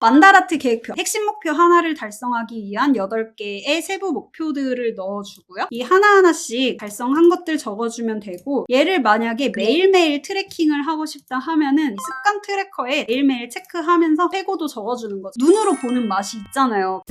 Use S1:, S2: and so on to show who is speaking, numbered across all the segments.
S1: 만다라트 계획표. 핵심 목표 하나를 달성하기 위한 8개의 세부 목표들을 넣어주고요. 이 하나하나씩 달성한 것들 적어주면 되고 얘를 만약에 매일매일 트래킹을 하고 싶다 하면은 습관 트래커에 매일매일 체크하면서 최고도 적어주는 거죠. 눈으로 보는 맛이 있잖아요.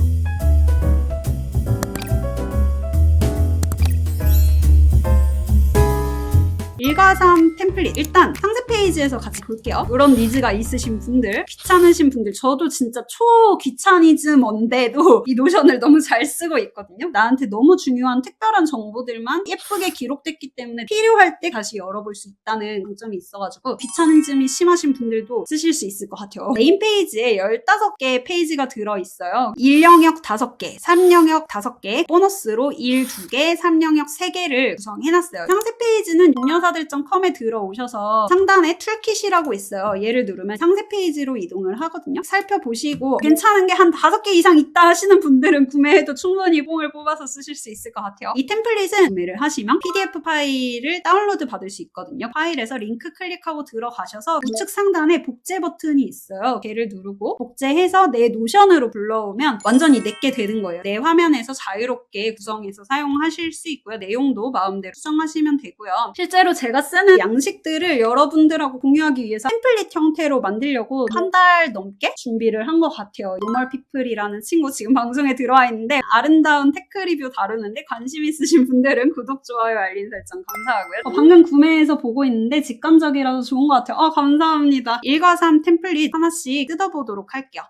S1: 일과삼 템플릿. 일단 상세 페이지에서 같이 볼게요. 이런 니즈가 있으신 분들 귀찮으신 분들 저도 진짜 초 귀차니즘인데도 이 노션을 너무 잘 쓰고 있거든요. 나한테 너무 중요한 특별한 정보들만 예쁘게 기록됐기 때문에 필요할 때 다시 열어볼 수 있다는 장점이 있어가지고 귀차니즘이 심하신 분들도 쓰실 수 있을 것 같아요. 메인 페이지에 15개 페이지가 들어있어요. 1 영역 5개 3 영역 5개 보너스로 1 2개 3 영역 3개를 구성해놨어요. 상세 페이지는 동료사 들.com에 들어오셔서 상단에 툴킷이라고 있어요. 얘를 누르면 상세 페이지로 이동을 하거든요. 살펴보시고 괜찮은 게한 5개 이상 있다 하시는 분들은 구매해도 충분히 뽕을 뽑아서 쓰실 수 있을 것 같아요. 이 템플릿은 구매를 하시면 PDF 파일을 다운로드 받을 수 있거든요. 파일에서 링크 클릭하고 들어가셔서 우측 상단에 복제 버튼이 있어요. 걔를 누르고 복제해서 내 노션으로 불러오면 완전히 내게 되는 거예요. 내 화면에서 자유롭게 구성해서 사용하실 수 있고요. 내용도 마음대로 수정하시면 되고요. 실제로 제가 쓰는 양식들을 여러분들하고 공유하기 위해서 템플릿 형태로 만들려고 한 달 넘게 준비를 한 것 같아요. 노멀피플이라는 친구 지금 방송에 들어와 있는데 아름다운 테크 리뷰 다루는데 관심 있으신 분들은 구독, 좋아요, 알림 설정 감사하고요. 어, 방금 구매해서 보고 있는데 직관적이라서 좋은 것 같아요. 어, 감사합니다. 1과 3 템플릿 하나씩 뜯어보도록 할게요.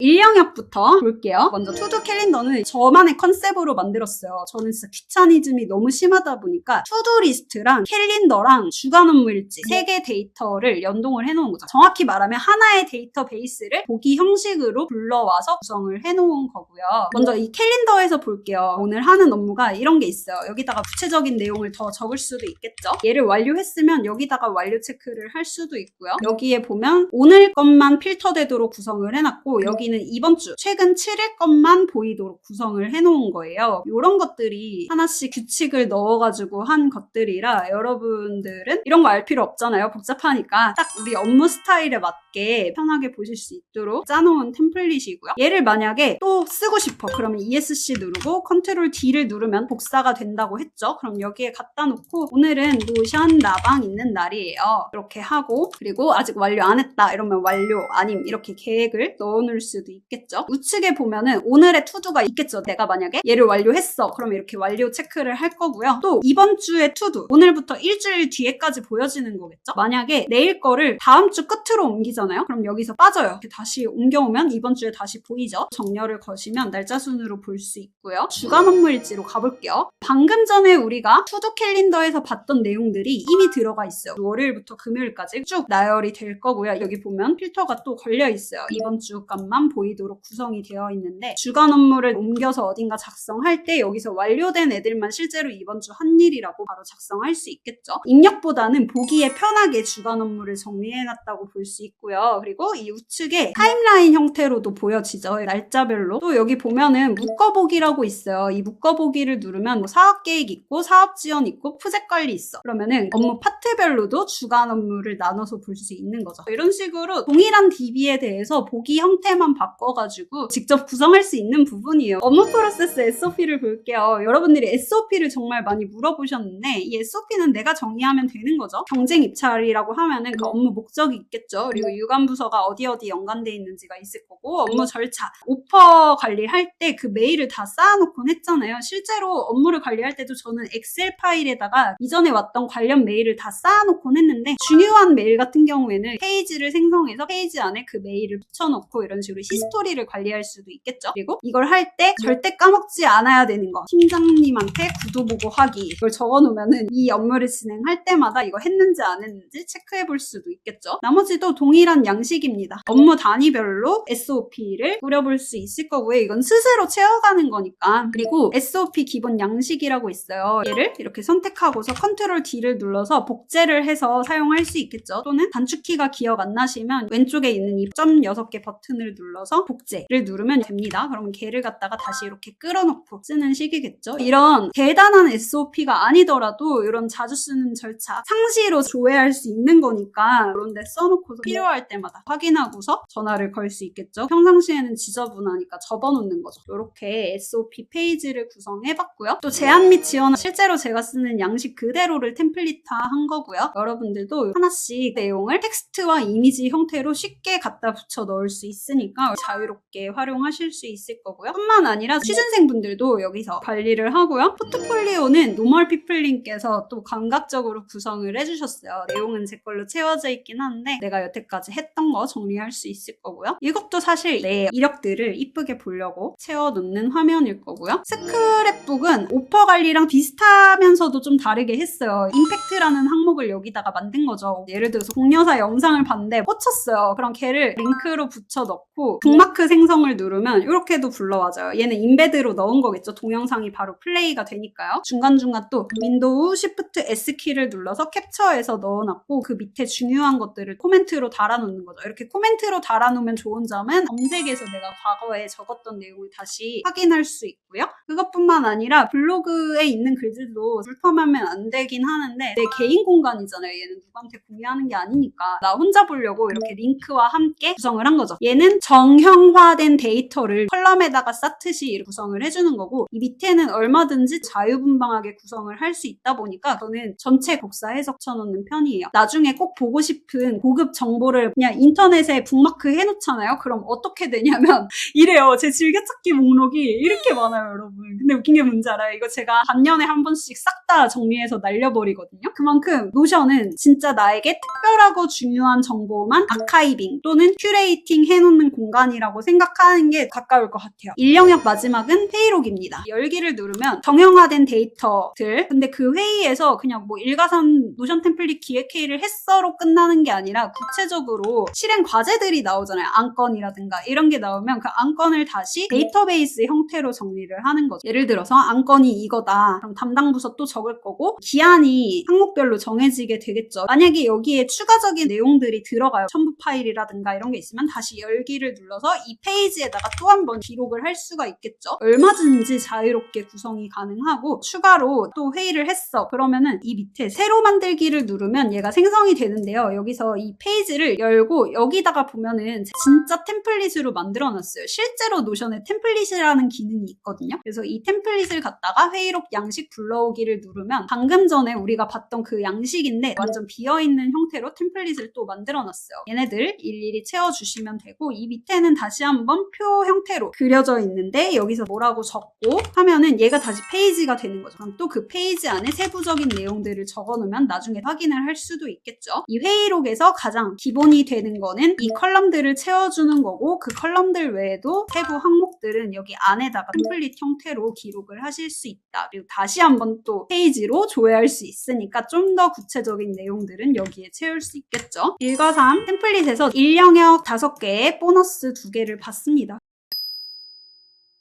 S1: 1영역부터 볼게요. 먼저 투두 캘린더는 저만의 컨셉으로 만들었어요. 저는 진짜 귀차니즘이 너무 심하다 보니까 투두 리스트랑 캘린더랑 주간 업무 일지 세 개 데이터를 연동을 해놓은 거죠. 정확히 말하면 하나의 데이터 베이스를 보기 형식으로 불러와서 구성을 해놓은 거고요. 먼저 이 캘린더에서 볼게요. 오늘 하는 업무가 이런 게 있어요. 여기다가 구체적인 내용을 더 적을 수도 있겠죠. 얘를 완료했으면 여기다가 완료 체크를 할 수도 있고요. 여기에 보면 오늘 것만 필터되도록 구성을 해놨고 여기 는 이번 주 최근 7일 것만 보이도록 구성을 해놓은 거예요. 이런 것들이 하나씩 규칙을 넣어가지고 한 것들이라 여러분들은 이런 거 알 필요 없잖아요. 복잡하니까 딱 우리 업무 스타일에 맞게 편하게 보실 수 있도록 짜놓은 템플릿이고요. 얘를 만약에 또 쓰고 싶어. 그러면 ESC 누르고 컨트롤 D를 누르면 복사가 된다고 했죠. 그럼 여기에 갖다 놓고 오늘은 노션 나방 있는 날이에요. 이렇게 하고 그리고 아직 완료 안 했다 이러면 완료 아님 이렇게 계획을 넣어놓을 수도 있겠죠. 우측에 보면은 오늘의 투두가 있겠죠. 내가 만약에 얘를 완료했어. 그러면 이렇게 완료 체크를 할 거고요. 또 이번 주의 투두 오늘부터 일주일 뒤에까지 보여지는 거겠죠. 만약에 내일 거를 다음 주 끝으로 옮기잖아요. 그럼 여기서 빠져요. 이렇게 다시 옮겨오면 이번 주에 다시 보이죠. 정렬을 거시면 날짜 순으로 볼 수 있고요. 주간 업무 일지로 가볼게요. 방금 전에 우리가 투두 캘린더에서 봤던 내용들이 이미 들어가 있어요. 월요일부터 금요일까지 쭉 나열이 될 거고요. 여기 보면 필터가 또 걸려 있어요. 이번 주 값만 보이도록 구성이 되어 있는데 주간 업무를 옮겨서 어딘가 작성할 때 여기서 완료된 애들만 실제로 이번 주 한 일이라고 바로 작성할 수 있겠죠. 입력보다는 보기에 편하게 주간 업무를 정리해놨다고 볼 수 있고요. 그리고 이 우측에 타임라인 형태로도 보여지죠. 날짜별로. 또 여기 보면은 묶어보기라고 있어요. 이 묶어보기를 누르면 뭐 사업 계획 있고 사업 지원 있고 프로젝트 관리 있어. 그러면은 업무 파트별로도 주간 업무를 나눠서 볼 수 있는 거죠. 이런 식으로 동일한 DB에 대해서 보기 형태만 바꿔가지고 직접 구성할 수 있는 부분이에요. 업무 프로세스 SOP를 볼게요. 여러분들이 SOP를 정말 많이 물어보셨는데 이 SOP는 내가 정리하면 되는 거죠. 경쟁 입찰이라고 하면은 그 업무 목적이 있겠죠. 그리고 유관 부서가 어디 어디 연관돼 있는지가 있을 거고 업무 절차, 오퍼 관리할 때 그 메일을 다 쌓아놓곤 했잖아요. 실제로 업무를 관리할 때도 저는 엑셀 파일에다가 이전에 왔던 관련 메일을 다 쌓아놓곤 했는데 중요한 메일 같은 경우에는 페이지를 생성해서 페이지 안에 그 메일을 붙여놓고 이런 식으로 히스토리를 관리할 수도 있겠죠. 그리고 이걸 할 때 절대 까먹지 않아야 되는 거. 팀장님한테 구도 보고하기. 이걸 적어놓으면은 이 업무를 진행할 때마다 이거 했는지 안 했는지 체크해 볼 수도 있겠죠. 나머지도 동일한 양식입니다. 업무 단위별로 SOP를 꾸려볼 수 있을 거고요. 이건 스스로 채워가는 거니까. 그리고 SOP 기본 양식이라고 있어요. 얘를 이렇게 선택하고서 컨트롤 D를 눌러서 복제를 해서 사용할 수 있겠죠. 또는 단축키가 기억 안 나시면 왼쪽에 있는 이 점 6개 버튼을 눌러 눌러서 복제를 누르면 됩니다. 그러면 걔를 갖다가 다시 이렇게 끌어놓고 쓰는 식이겠죠. 이런 대단한 SOP가 아니더라도 이런 자주 쓰는 절차 상시로 조회할 수 있는 거니까 이런 데 써놓고서 필요할 때마다 확인하고서 전화를 걸 수 있겠죠. 평상시에는 지저분하니까 접어놓는 거죠. 이렇게 SOP 페이지를 구성해봤고요. 또 제한 및 지원 실제로 제가 쓰는 양식 그대로를 템플릿화한 거고요. 여러분들도 하나씩 내용을 텍스트와 이미지 형태로 쉽게 갖다 붙여 넣을 수 있으니까 자유롭게 활용하실 수 있을 거고요. 뿐만 아니라 취준생분들도 여기서 관리를 하고요. 포트폴리오는 노멀 피플님께서 또 감각적으로 구성을 해주셨어요. 내용은 제 걸로 채워져 있긴 한데 내가 여태까지 했던 거 정리할 수 있을 거고요. 이것도 사실 내 이력들을 이쁘게 보려고 채워놓는 화면일 거고요. 스크랩북은 오퍼 관리랑 비슷하면서도 좀 다르게 했어요. 임팩트라는 항목을 여기다가 만든 거죠. 예를 들어서 공여사 영상을 봤는데 꽂혔어요. 그럼 걔를 링크로 붙여 넣고 북마크 생성을 누르면 이렇게도 불러와져요. 얘는 인베드로 넣은 거겠죠. 동영상이 바로 플레이가 되니까요. 중간중간 또 윈도우 Shift S 키를 눌러서 캡처해서 넣어놨고 그 밑에 중요한 것들을 코멘트로 달아놓는 거죠. 이렇게 코멘트로 달아놓으면 좋은 점은 검색에서 내가 과거에 적었던 내용을 다시 확인할 수 있고요. 그것뿐만 아니라 블로그에 있는 글들도 불펌하면 안 되긴 하는데 내 개인 공간이잖아요. 얘는 누구한테 공유하는 게 아니니까 나 혼자 보려고 이렇게 링크와 함께 구성을 한 거죠. 얘는 정형화된 데이터를 컬럼에다가 쌓듯이 구성을 해주는 거고 이 밑에는 얼마든지 자유분방하게 구성을 할 수 있다 보니까 저는 전체 곡사 해석 쳐놓는 편이에요. 나중에 꼭 보고 싶은 고급 정보를 그냥 인터넷에 북마크 해놓잖아요. 그럼 어떻게 되냐면 이래요. 제 즐겨찾기 목록이 이렇게 많아요, 여러분. 근데 웃긴 게 뭔지 알아요? 이거 제가 반년에 한 번씩 싹 다 정리해서 날려버리거든요. 그만큼 노션은 진짜 나에게 특별하고 중요한 정보만 아카이빙 또는 큐레이팅 해놓는 공 간이라고 생각하는 게 가까울 것 같아요. 1영역 마지막은 회의록입니다. 열기를 누르면 정형화된 데이터들 근데 그 회의에서 그냥 뭐 일가산 노션 템플릿 기획 회의를 했어로 끝나는 게 아니라 구체적으로 실행 과제들이 나오잖아요. 안건이라든가 이런 게 나오면 그 안건을 다시 데이터베이스 형태로 정리를 하는 거죠. 예를 들어서 안건이 이거다. 그럼 담당 부서 또 적을 거고 기한이 항목별로 정해지게 되겠죠. 만약에 여기에 추가적인 내용들이 들어가요. 첨부 파일이라든가 이런 게 있으면 다시 열기를 눌러서 이 페이지에다가 또 한 번 기록을 할 수가 있겠죠. 얼마든지 자유롭게 구성이 가능하고 추가로 또 회의를 했어. 그러면은 이 밑에 새로 만들기를 누르면 얘가 생성이 되는데요. 여기서 이 페이지를 열고 여기다가 보면은 진짜 템플릿으로 만들어 놨어요. 실제로 노션에 템플릿이라는 기능이 있거든요. 그래서 이 템플릿을 갖다가 회의록 양식 불러오기를 누르면 방금 전에 우리가 봤던 그 양식인데 완전 비어있는 형태로 템플릿을 또 만들어 놨어요. 얘네들 일일이 채워주시면 되고 이 밑에 는 다시 한번 표 형태로 그려져 있는데 여기서 뭐라고 적고 하면은 얘가 다시 페이지가 되는 거죠. 그럼 또 그 페이지 안에 세부적인 내용들을 적어 놓으면 나중에 확인을 할 수도 있겠죠. 이 회의록에서 가장 기본이 되는 거는 이 컬럼들을 채워주는 거고 그 컬럼들 외에도 세부 항목들은 여기 안에다가 템플릿 형태로 기록을 하실 수 있다. 그리고 다시 한번 또 페이지로 조회할 수 있으니까 좀 더 구체적인 내용들은 여기에 채울 수 있겠죠. 1과 3 템플릿에서 1영역 5개에 보너스 2개를 받습니다.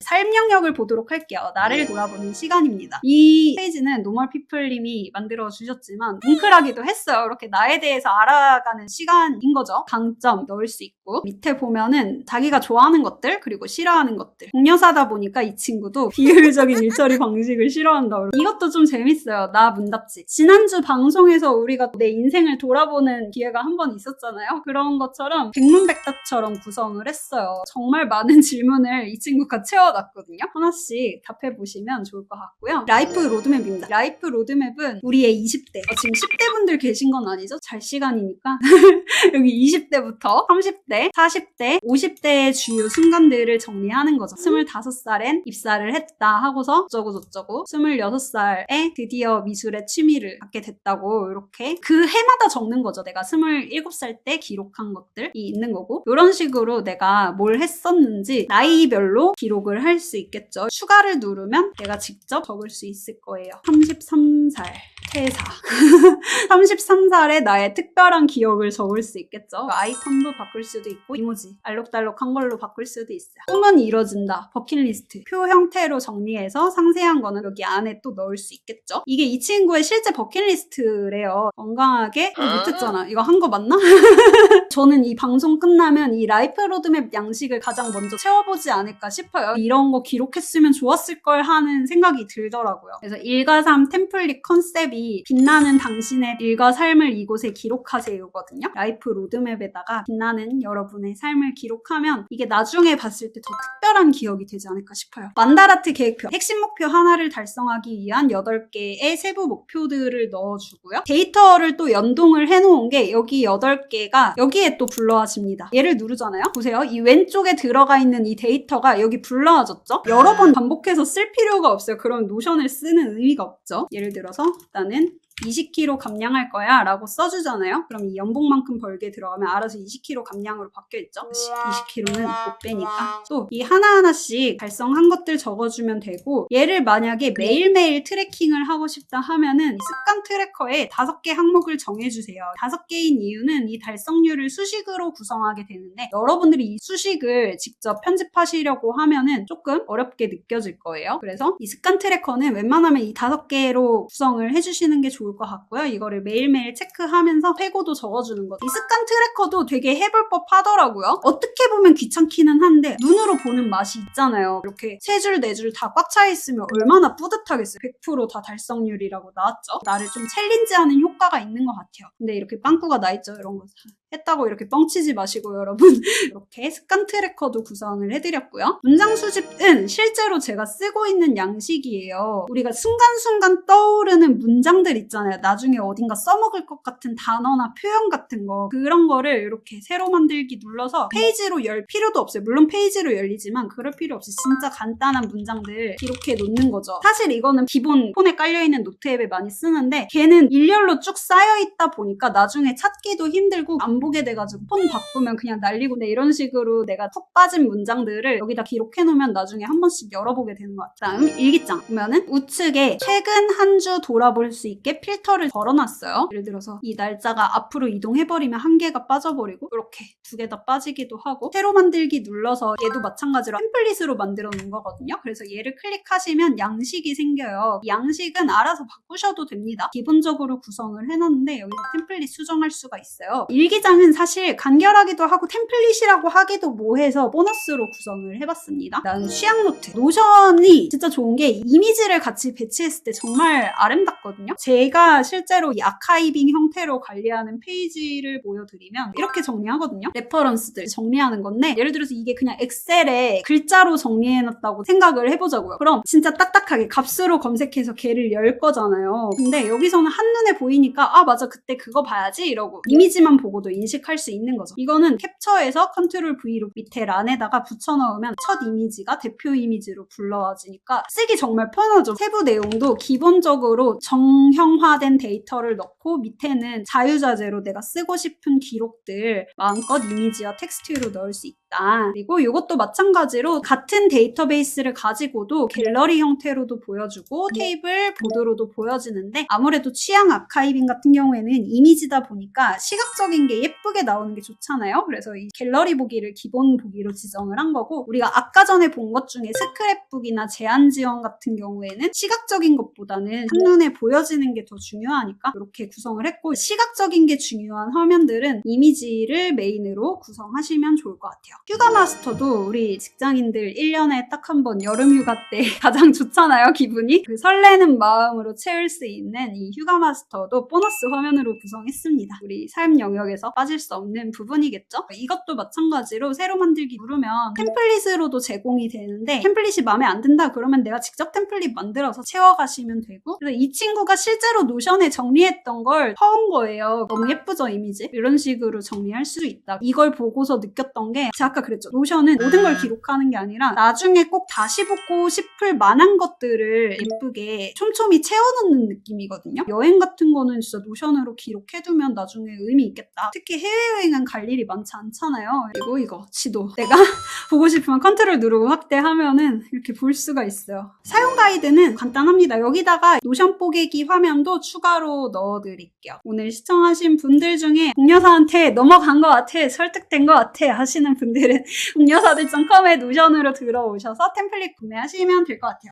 S1: 삶 영역을 보도록 할게요. 나를 돌아보는 시간입니다. 이 페이지는 노멀 피플님이 만들어 주셨지만 뭉클하기도 했어요. 이렇게 나에 대해서 알아가는 시간인 거죠. 강점 넣을 수 있고 밑에 보면은 자기가 좋아하는 것들 그리고 싫어하는 것들 공여사다 보니까 이 친구도 비효율적인 일처리 방식을 싫어한다. 이것도 좀 재밌어요. 나 문답지. 지난주 방송에서 우리가 내 인생을 돌아보는 기회가 한 번 있었잖아요. 그런 것처럼 백문백답처럼 구성을 했어요. 정말 많은 질문을 이 친구가 채워 놨거든요. 하나씩 답해보시면 좋을 것 같고요. 라이프 로드맵입니다. 라이프 로드맵은 우리의 20대. 어, 지금 10대 분들 계신 건 아니죠? 잘 시간이니까. 여기 20대부터 30대, 40대, 50대의 주요 순간들을 정리하는 거죠. 25살엔 입사를 했다 하고서 어쩌고 저쩌고 26살에 드디어 미술의 취미를 갖게 됐다고 이렇게 그 해마다 적는 거죠. 내가 27살 때 기록한 것들이 있는 거고 이런 식으로 내가 뭘 했었는지 나이별로 기록을 할 수 있겠죠. 추가를 누르면 내가 직접 적을 수 있을 거예요. 33살 퇴사 33살에 나의 특별한 기억을 적을 수 있겠죠. 아이콘도 바꿀 수도 있고 이모지 알록달록한 걸로 바꿀 수도 있어요. 꿈은 이뤄진다. 버킷리스트 표 형태로 정리해서 상세한 거는 여기 안에 또 넣을 수 있겠죠. 이게 이 친구의 실제 버킷리스트래요. 건강하게 어, 못했잖아. 이거 한 거 맞나? 저는 이 방송 끝나면 이 라이프 로드맵 양식을 가장 먼저 채워보지 않을까 싶어요. 이런 거 기록했으면 좋았을 걸 하는 생각이 들더라고요. 그래서 일과 삶 템플릿 컨셉이 빛나는 당신의 일과 삶을 이곳에 기록하세요거든요. 라이프 로드맵에다가 빛나는 여러분의 삶을 기록하면 이게 나중에 봤을 때 더 특별한 기억이 되지 않을까 싶어요. 만다라트 계획표. 핵심 목표 하나를 달성하기 위한 8개의 세부 목표들을 넣어주고요. 데이터를 또 연동을 해놓은 게 여기 8개가 여기 에 또 불러와집니다. 얘를 누르잖아요. 보세요. 이 왼쪽에 들어가 있는 이 데이터가 여기 불러와졌죠? 여러 번 반복해서 쓸 필요가 없어요. 그럼 노션을 쓰는 의미가 없죠. 예를 들어서 나는 20kg 감량할 거야 라고 써주잖아요. 그럼 이 연봉만큼 벌게 들어가면 알아서 20kg 감량으로 바뀌어있죠. 20kg는 못 빼니까. 또 이 하나하나씩 달성한 것들 적어주면 되고 얘를 만약에 매일매일 트래킹을 하고 싶다 하면은 이 습관 트래커에 다섯 개 항목을 정해주세요. 다섯 개인 이유는 이 달성률을 수식으로 구성하게 되는데 여러분들이 이 수식을 직접 편집하시려고 하면은 조금 어렵게 느껴질 거예요. 그래서 이 습관 트래커는 웬만하면 이 다섯 개로 구성을 해주시는 게 좋을 것 같고요. 이거를 매일매일 체크하면서 회고도 적어주는 거. 이 습관 트래커도 되게 해볼 법 하더라고요. 어떻게 보면 귀찮기는 한데 눈으로 보는 맛이 있잖아요. 이렇게 세 줄, 네 줄 다 꽉 차 있으면 얼마나 뿌듯하겠어요. 100%다 달성률이라고 나왔죠. 나를 좀 챌린지하는 효과가 있는 것 같아요. 근데 이렇게 빵꾸가 나 있죠. 이런 거 했다고 이렇게 뻥치지 마시고 여러분 이렇게 습관 트래커도 구성을 해드렸고요. 문장 수집은 실제로 제가 쓰고 있는 양식이에요. 우리가 순간순간 떠오르는 문장들 있잖아요. 나중에 어딘가 써먹을 것 같은 단어나 표현 같은 거 그런 거를 이렇게 새로 만들기 눌러서 페이지로 열 필요도 없어요. 물론 페이지로 열리지만 그럴 필요 없이 진짜 간단한 문장들 기록해 놓는 거죠. 사실 이거는 기본 폰에 깔려있는 노트 앱에 많이 쓰는데 걔는 일렬로 쭉 쌓여있다 보니까 나중에 찾기도 힘들고 안 보게 돼가지고 폰 바꾸면 그냥 날리고 네, 이런 식으로 내가 푹 빠진 문장들을 여기다 기록해 놓으면 나중에 한 번씩 열어보게 되는 것 같아요. 다음 일기장 보면은 우측에 최근 한 주 돌아볼 수 있게 필터를 걸어놨어요. 예를 들어서 이 날짜가 앞으로 이동해버리면 한 개가 빠져버리고 이렇게 두 개 다 빠지기도 하고 새로 만들기 눌러서 얘도 마찬가지로 템플릿으로 만들어 놓은 거거든요. 그래서 얘를 클릭하시면 양식이 생겨요. 이 양식은 알아서 바꾸셔도 됩니다. 기본적으로 구성을 해놨는데 여기서 템플릿 수정할 수가 있어요. 일기장 은 사실 간결하기도 하고 템플릿이라고 하기도 뭐해서 보너스로 구성을 해봤습니다. 난 취향 노트. 노션이 진짜 좋은 게 이미지를 같이 배치했을 때 정말 아름답거든요. 제가 실제로 이 아카이빙 형태로 관리하는 페이지를 보여드리면 이렇게 정리하거든요. 레퍼런스들 정리하는 건데 예를 들어서 이게 그냥 엑셀에 글자로 정리해놨다고 생각을 해보자고요. 그럼 진짜 딱딱하게 값으로 검색해서 걔를 열 거잖아요. 근데 여기서는 한눈에 보이니까 아 맞아 그때 그거 봐야지 이러고 이미지만 보고도 인식할 수 있는 거죠. 이거는 캡처해서 컨트롤 V로 밑에 란에다가 붙여넣으면 첫 이미지가 대표 이미지로 불러와지니까 쓰기 정말 편하죠. 세부 내용도 기본적으로 정형화된 데이터를 넣고 밑에는 자유자재로 내가 쓰고 싶은 기록들 마음껏 이미지와 텍스트로 넣을 수 있 다. 그리고 이것도 마찬가지로 같은 데이터베이스를 가지고도 갤러리 형태로도 보여주고 테이블 보드로도 보여지는데 아무래도 취향 아카이빙 같은 경우에는 이미지다 보니까 시각적인 게 예쁘게 나오는 게 좋잖아요. 그래서 이 갤러리 보기를 기본 보기로 지정을 한 거고 우리가 아까 전에 본 것 중에 스크랩북이나 제한 지원 같은 경우에는 시각적인 것보다는 한눈에 보여지는 게 더 중요하니까 이렇게 구성을 했고 시각적인 게 중요한 화면들은 이미지를 메인으로 구성하시면 좋을 것 같아요. 휴가 마스터도 우리 직장인들 1년에 딱 한 번 여름 휴가 때 가장 좋잖아요, 기분이. 그 설레는 마음으로 채울 수 있는 이 휴가 마스터도 보너스 화면으로 구성했습니다. 우리 삶 영역에서 빠질 수 없는 부분이겠죠? 이것도 마찬가지로 새로 만들기 누르면 템플릿으로도 제공이 되는데 템플릿이 마음에 안 든다 그러면 내가 직접 템플릿 만들어서 채워가시면 되고 그래서 이 친구가 실제로 노션에 정리했던 걸 퍼온 거예요. 너무 예쁘죠, 이미지? 이런 식으로 정리할 수 있다. 이걸 보고서 느꼈던 게 제가 아까 그랬죠. 노션은 모든 걸 기록하는 게 아니라 나중에 꼭 다시 보고 싶을 만한 것들을 예쁘게 촘촘히 채워넣는 느낌이거든요. 여행 같은 거는 진짜 노션으로 기록해두면 나중에 의미 있겠다. 특히 해외여행은 갈 일이 많지 않잖아요. 그리고 이거 지도. 내가 보고 싶으면 컨트롤 누르고 확대하면은 이렇게 볼 수가 있어요. 사용 가이드는 간단합니다. 여기다가 노션 뽀개기 화면도 추가로 넣어드릴게요. 오늘 시청하신 분들 중에 공여사한테 넘어간 것 같아, 설득된 것 같아 하시는 분들 은 공여사들.com에 노션으로 들어오셔서 템플릿 구매하시면 될 것 같아요.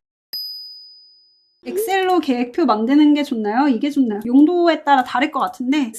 S1: 엑셀로 계획표 만드는 게 좋나요? 이게 좋나요? 용도에 따라 다를 것 같은데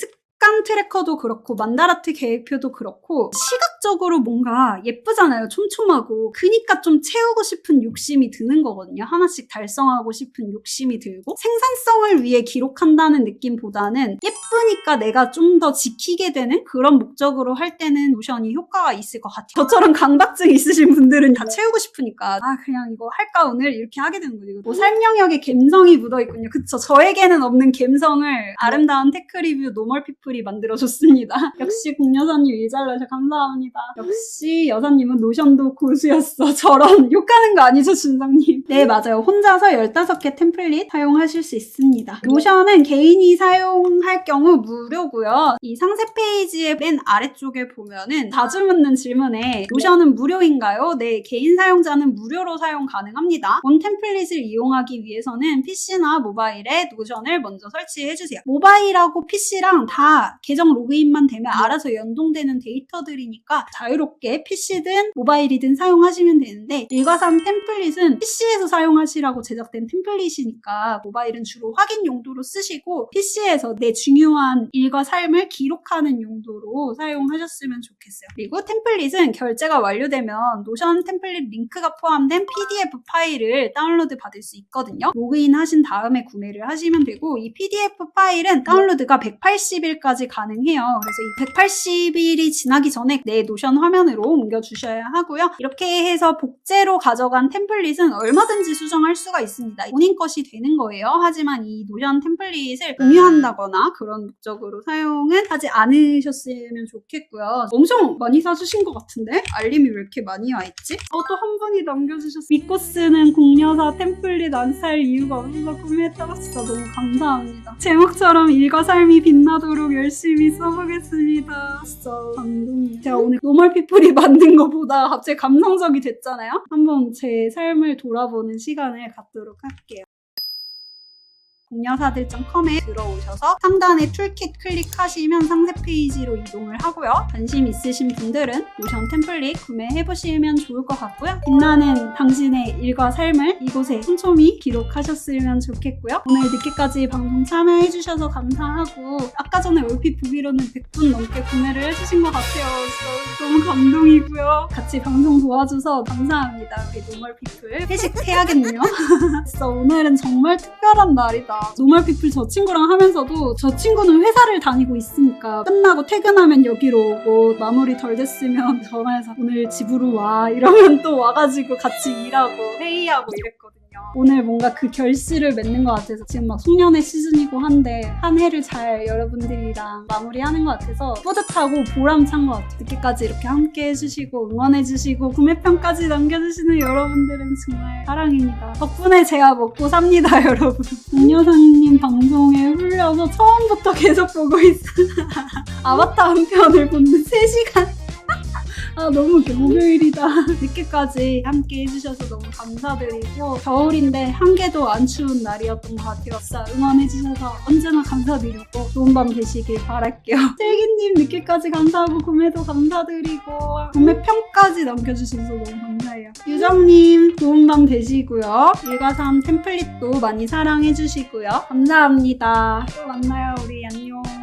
S1: 색감 트래커도 그렇고 만다라트 계획표도 그렇고 시각적으로 뭔가 예쁘잖아요. 촘촘하고. 그니까 좀 채우고 싶은 욕심이 드는 거거든요. 하나씩 달성하고 싶은 욕심이 들고 생산성을 위해 기록한다는 느낌보다는 예쁘니까 내가 좀 더 지키게 되는 그런 목적으로 할 때는 노션이 효과가 있을 것 같아요. 저처럼 강박증 있으신 분들은 다 채우고 싶으니까 아 그냥 이거 할까 오늘 이렇게 하게 되는 거죠. 뭐 삶 영역에 감성이 묻어 있군요. 그쵸? 저에게는 없는 감성을 아름다운 테크 리뷰 노멀 피플 이 만들어줬습니다. 역시 공여사님 일 잘나셔 감사합니다. 역시 여사님은 노션도 고수였어. 저런 욕하는 거 아니죠, 준성님? 네, 맞아요. 혼자서 15개 템플릿 사용하실 수 있습니다. 노션은 개인이 사용할 경우 무료고요. 이 상세 페이지의 맨 아래쪽에 보면은 자주 묻는 질문에 노션은 무료인가요? 네, 개인 사용자는 무료로 사용 가능합니다. 본 템플릿을 이용하기 위해서는 PC나 모바일에 노션을 먼저 설치해 주세요. 모바일하고 PC랑 다 계정 로그인만 되면 알아서 연동되는 데이터들이니까 자유롭게 PC든 모바일이든 사용하시면 되는데 1과3 템플릿은 PC에서 사용하시라고 제작된 템플릿이니까 모바일은 주로 확인 용도로 쓰시고 PC에서 내 중요한 일과 삶을 기록하는 용도로 사용하셨으면 좋겠어요. 그리고 템플릿은 결제가 완료되면 노션 템플릿 링크가 포함된 PDF 파일을 다운로드 받을 수 있거든요. 로그인 하신 다음에 구매를 하시면 되고 이 PDF 파일은 다운로드가 180일까지 가능해요. 그래서 이 180일이 지나기 전에 내 노션 화면으로 옮겨주셔야 하고요. 이렇게 해서 복제로 가져간 템플릿은 얼마든지 수정할 수가 있습니다. 본인 것이 되는 거예요. 하지만 이 노션 템플릿을 공유한다거나 그런 목적으로 사용은 하지 않으셨으면 좋겠고요. 엄청 많이 사주신 것 같은데? 알림이 왜 이렇게 많이 와있지? 어, 또 한 분이 남겨주셨어요. 믿고 쓰는 공여사 템플릿 안 살 이유가 없어서 구매했다고 진짜 너무 감사합니다. 제목처럼 일과 삶이 빛나도록 열심히 써보겠습니다. 진짜 감동이에요. 제가 오늘 노멀 피플이 만든 것보다 갑자기 감성적이 됐잖아요? 한번 제 삶을 돌아보는 시간을 갖도록 할게요. 공여사들.com에 들어오셔서 상단에 툴킷 클릭하시면 상세 페이지로 이동을 하고요. 관심 있으신 분들은 노션 템플릿 구매해보시면 좋을 것 같고요. 빛나는 당신의 일과 삶을 이곳에 촘촘히 기록하셨으면 좋겠고요. 오늘 늦게까지 방송 참여해주셔서 감사하고 아까 전에 얼핏 보기로는 100분 넘게 구매를 해주신 것 같아요. 너무 감동이고요. 같이 방송 도와줘서 감사합니다. 우리 노멀 피플 회식 해야겠네요. 진짜 오늘은 정말 특별한 날이다. 노멀 피플 저 친구랑 하면서도 저 친구는 회사를 다니고 있으니까 끝나고 퇴근하면 여기로 오고 마무리 덜 됐으면 전화해서 오늘 집으로 와 이러면 또 와가지고 같이 일하고 회의하고 이랬거든요. 오늘 뭔가 그 결실을 맺는 것 같아서 지금 막 송년회 시즌이고 한데 한 해를 잘 여러분들이랑 마무리하는 것 같아서 뿌듯하고 보람찬 것 같아요. 늦게까지 이렇게 함께 해주시고 응원해주시고 구매평까지 남겨주시는 여러분들은 정말 사랑입니다. 덕분에 제가 먹고 삽니다 여러분. 공여사님 방송에 훌려서 처음부터 계속 보고 있어요. 아바타 한 편을 보는 3시간. 아 너무 목요일이다. 늦게까지 함께 해주셔서 너무 감사드리고 겨울인데 한 개도 안 추운 날이었던 것 같아요. 응원해주셔서 언제나 감사드리고 좋은 밤 되시길 바랄게요. 슬기님 늦게까지 감사하고 구매도 감사드리고 구매 평까지 남겨주셔서 너무 감사해요. 유정님 좋은 밤 되시고요. 1과3 템플릿도 많이 사랑해주시고요. 감사합니다. 또 만나요 우리 안녕.